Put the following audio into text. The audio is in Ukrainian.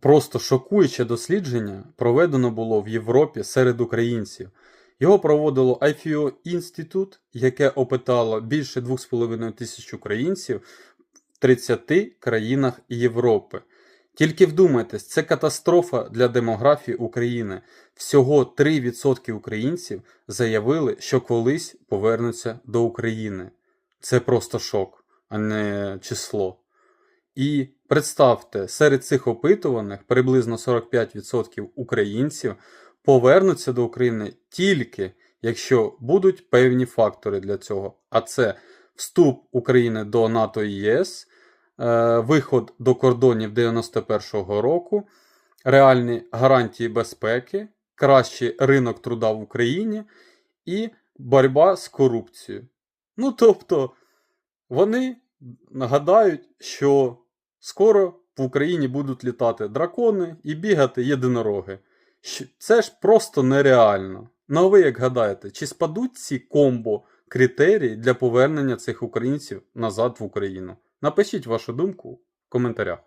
Просто шокуюче дослідження проведено було в Європі серед українців. Його проводило IFO Institute, яке опитало більше 2,5 тисяч українців в 30 країнах Європи. Тільки вдумайтесь, це катастрофа для демографії України. Всього 3% українців заявили, що колись повернуться до України. Це просто шок, а не число. І представте, серед цих опитуваних приблизно 45% українців повернуться до України тільки якщо будуть певні фактори для цього. А це вступ України до НАТО і ЄС, е, виход до кордонів 91-го року, реальні гарантії безпеки, кращий ринок труда в Україні і боротьба з корупцією. Ну тобто, вони нагадають, що скоро в Україні будуть літати дракони і бігати єдинороги. Це ж просто нереально. Ну а ви як гадаєте, чи спадуть ці комбо критерії для повернення цих українців назад в Україну? Напишіть вашу думку в коментарях.